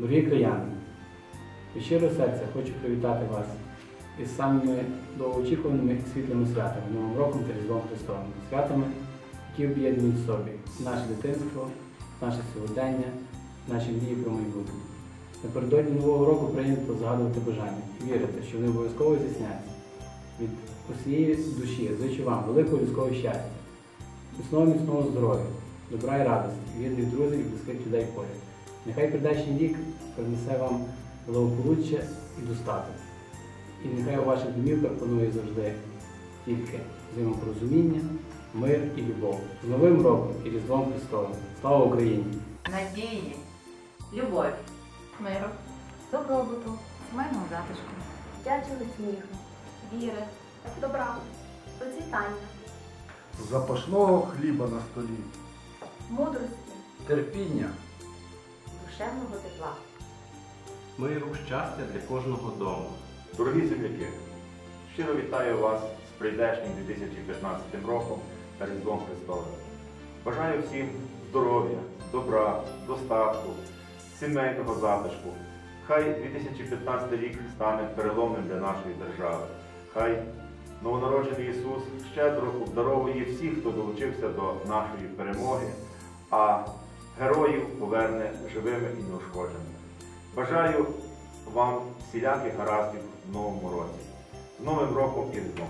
Дорогі краяни, від щирого серця хочу привітати вас із самими довгоочікуваними світлими святами, Новим роком та Різдвом Христовим. Святами, які об'єднують в собі наше дитинство, наше сьогодення, наші мрії про майбутнє. Напередодні Нового року прийнято згадувати бажання і вірити, що вони обов'язково здійсняться. Від усієї душі зичу вам великого людського щастя, міцного міцного здоров'я, добра і радості, вірних друзів і близьких людей поряд. Нехай прийдешній рік принесе вам благополуччя і достаток. І нехай у ваших домівках панує завжди тільки взаємопорозуміння, мир і любов. З Новим роком і Різдвом Христовим. Слава Україні! надії, любові, миру, добробуту, сімейного затишку, дячили сміху, віри, добра, процвітання, запашного хліба на столі. мудрості, терпіння, душевного тепла. миру, щастя для кожного дому. Дорогі земляки, щиро вітаю вас з прийдешнім 2015 роком та Різдвом Христовим. Бажаю всім здоров'я, добра, достатку, сімейного затишку. Хай 2015 рік стане переломним для нашої держави. Хай новонароджений Ісус щедро обдаровує всіх, хто долучився до нашої перемоги, а героїв поверне живими і неушкодженими. Бажаю вам всіляких гараздів в новому році. З Новим роком і з Різдвом